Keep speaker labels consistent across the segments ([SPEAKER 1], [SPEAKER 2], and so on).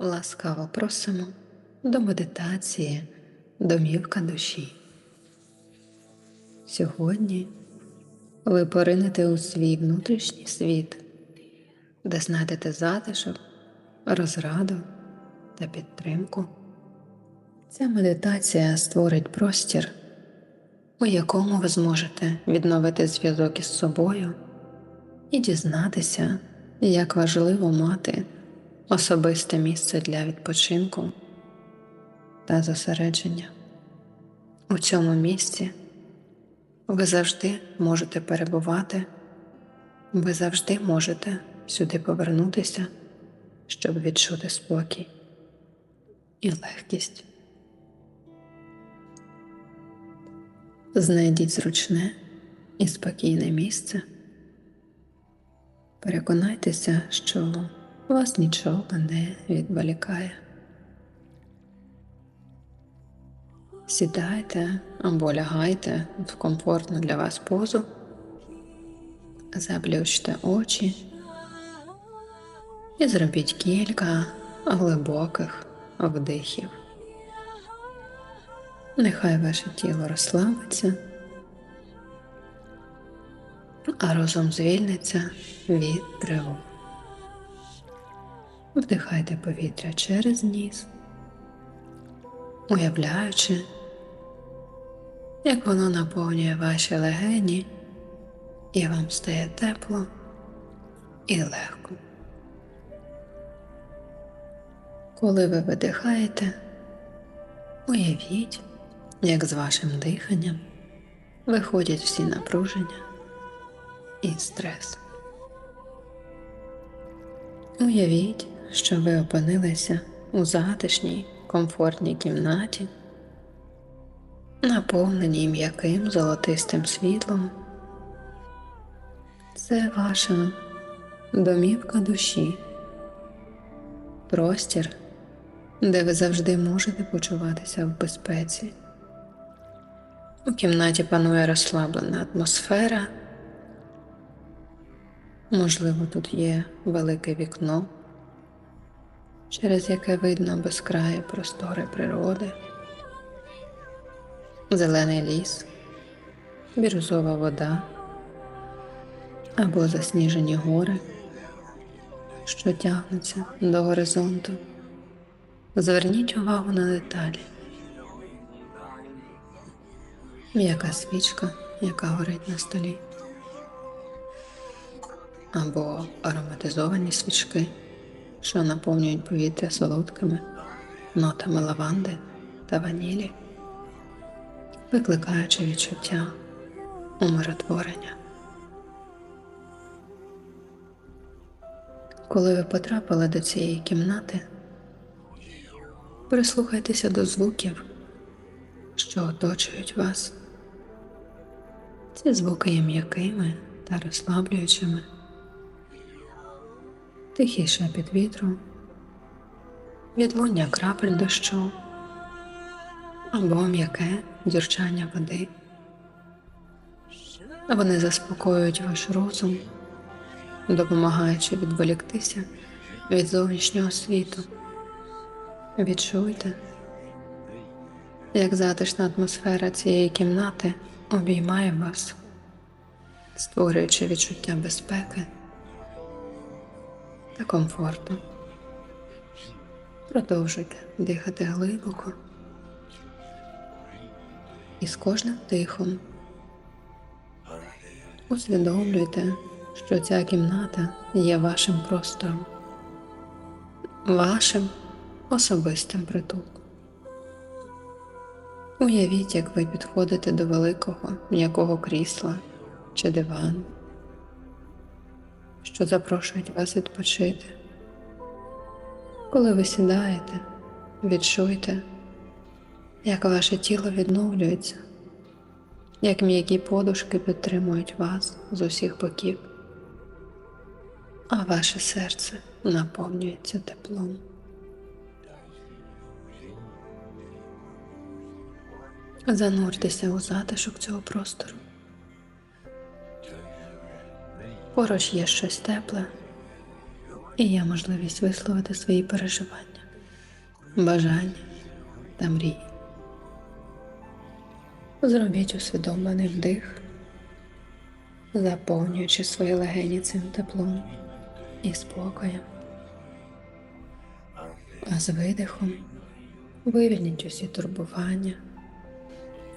[SPEAKER 1] Ласкаво просимо до медитації домівка душі. Сьогодні ви поринете у свій внутрішній світ, де знайдете затишок, розраду та підтримку. Ця медитація створить простір, у якому ви зможете відновити зв'язок із собою і дізнатися, як важливо мати особисте місце для відпочинку та зосередження. У цьому місці ви завжди можете перебувати, ви завжди можете сюди повернутися, щоб відчути спокій і легкість. Знайдіть зручне і спокійне місце. Переконайтеся, що вас нічого не відволікає. Сідайте або лягайте в комфортну для вас позу, заплющте очі і зробіть кілька глибоких вдихів. Нехай ваше тіло розслабиться, а розум звільниться від тривог. Вдихайте повітря через ніс, уявляючи, як воно наповнює ваші легені, і вам стає тепло і легко. Коли ви видихаєте, уявіть, як з вашим диханням виходять всі напруження і стрес. Уявіть, що ви опинилися у затишній, комфортній кімнаті, наповненій м'яким золотистим світлом. Це ваша домівка душі, простір, де ви завжди можете почуватися в безпеці. У кімнаті панує розслаблена атмосфера. Можливо, тут є велике вікно, через яке видно безкраї простори природи, зелений ліс, бірюзова вода або засніжені гори, що тягнуться до горизонту. Зверніть увагу на деталі. М'яка свічка, яка горить на столі або ароматизовані свічки, що наповнюють повітря солодкими нотами лаванди та ванілі, викликаючи відчуття умиротворення. Коли ви потрапили до цієї кімнати, прислухайтеся до звуків, що оточують вас. Ці звуки є м'якими та розслаблюючими тихий шепіт вітру, відлуння крапель дощу або м'яке дзюрчання води. Вони заспокоюють ваш розум, допомагаючи відволіктися від зовнішнього світу. Відчуйте, як затишна атмосфера цієї кімнати обіймає вас, створюючи відчуття безпеки та комфорту. Продовжуйте дихати глибоко і з кожним дихом усвідомлюйте, що ця кімната є вашим простором, вашим особистим притулком. Уявіть, як ви підходите до великого м'якого крісла чи дивану що запрошують вас відпочити. Коли ви сідаєте, відчуйте, як ваше тіло відновлюється, як м'які подушки підтримують вас з усіх боків, а ваше серце наповнюється теплом. Зануртеся у затишок цього простору. Поруч є щось тепле і є можливість висловити свої переживання. бажання та мрії. Зробіть усвідомлений вдих, заповнюючи свої легені цим теплом і спокоєм. А з видихом вивільніть усі турбування,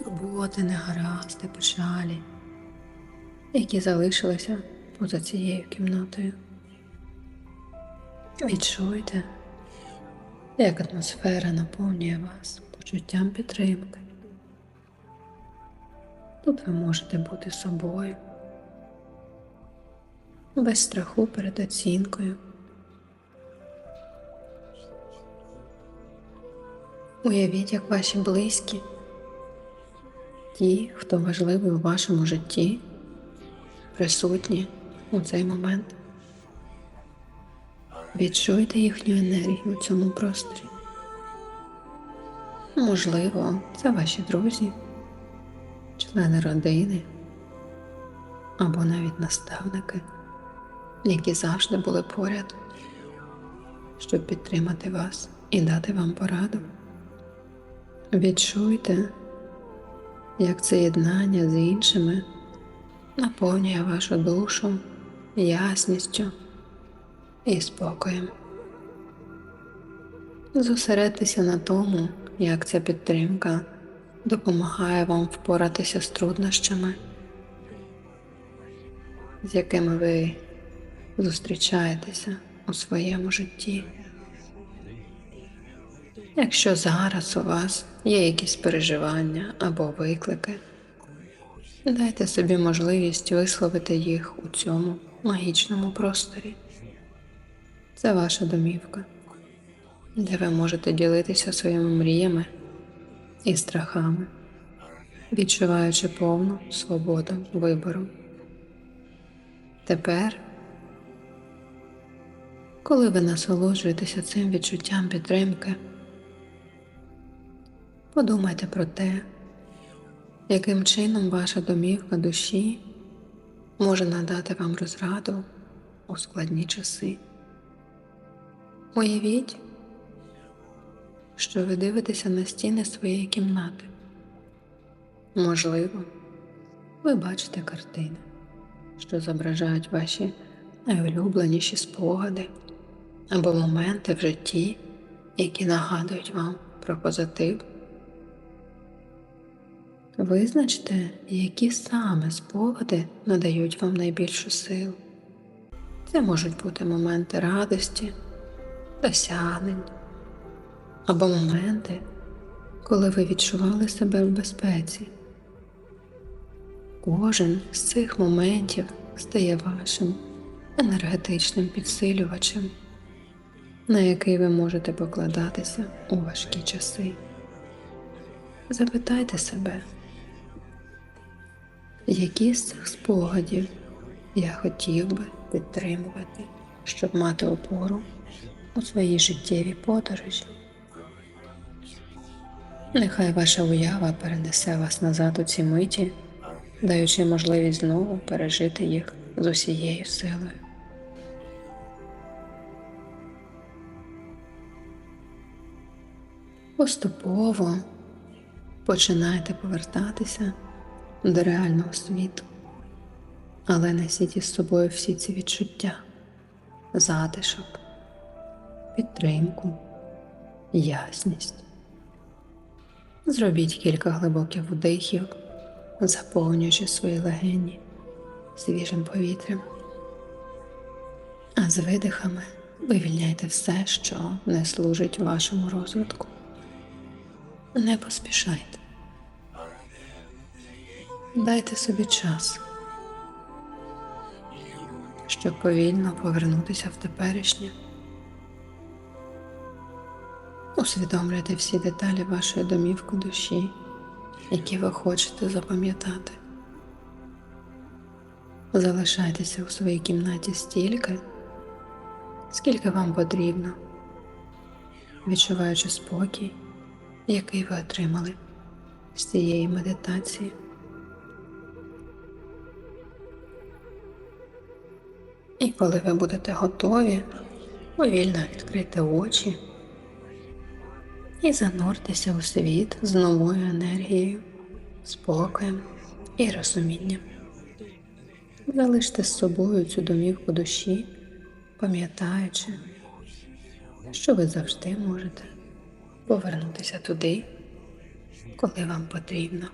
[SPEAKER 1] роботи, негаразди, печалі, які залишилися поза цією кімнатою. Відчуйте, як атмосфера наповнює вас почуттям підтримки. Тут ви можете бути собою, без страху перед оцінкою. Уявіть, як ваші близькі, ті, хто важливий у вашому житті, присутні у цей момент. Відчуйте їхню енергію у цьому просторі. Можливо, це ваші друзі, члени родини або навіть наставники, які завжди були поряд, щоб підтримати вас і дати вам пораду. Відчуйте, як це єднання з іншими наповнює вашу душу ясністю і спокоєм. Зосередьтеся на тому, як ця підтримка допомагає вам впоратися з труднощами, з якими ви зустрічаєтеся у своєму житті. Якщо зараз у вас є якісь переживання або виклики, дайте собі можливість висловити їх у цьому магічному просторі. Це ваша домівка, де ви можете ділитися своїми мріями і страхами, відчуваючи повну свободу вибору. Тепер, коли ви насолоджуєтеся цим відчуттям підтримки, подумайте про те, яким чином ваша домівка душі може надати вам розраду у складні часи. Уявіть, що ви дивитеся на стіни своєї кімнати. Можливо, ви бачите картини, що зображають ваші найулюбленіші спогади або моменти в житті, які нагадують вам про позитив. Визначте, які саме спогади надають вам найбільшу силу. Це можуть бути моменти радості досягнень або моменти, коли ви відчували себе в безпеці. Кожен з цих моментів стає вашим енергетичним підсилювачем, на який ви можете покладатися у важкі часи. Запитайте себе, які з цих спогадів я хотів би підтримувати, щоб мати опору у своїй життєвій подорожі. Нехай ваша уява перенесе вас назад у ці миті, даючи можливість знову пережити їх з усією силою. Поступово починайте повертатися до реального світу, але несіть із собою всі ці відчуття, затишок, підтримку, ясність. Зробіть кілька глибоких вдихів, заповнюючи свої легені свіжим повітрям. А з видихами вивільняйте все, що не служить вашому розвитку. Не поспішайте. Дайте собі час, щоб повільно повернутися в теперішнє. Усвідомлюйте всі деталі вашої домівки душі, які ви хочете запам'ятати. Залишайтеся у своїй кімнаті стільки, скільки вам потрібно, відчуваючи спокій, який ви отримали з цієї медитації. І коли ви будете готові, повільно відкрийте очі і зануртеся у світ з новою енергією, спокоєм і розумінням. Залиште з собою цю домівку душі, пам'ятаючи, що ви завжди можете повернутися туди, коли вам потрібно.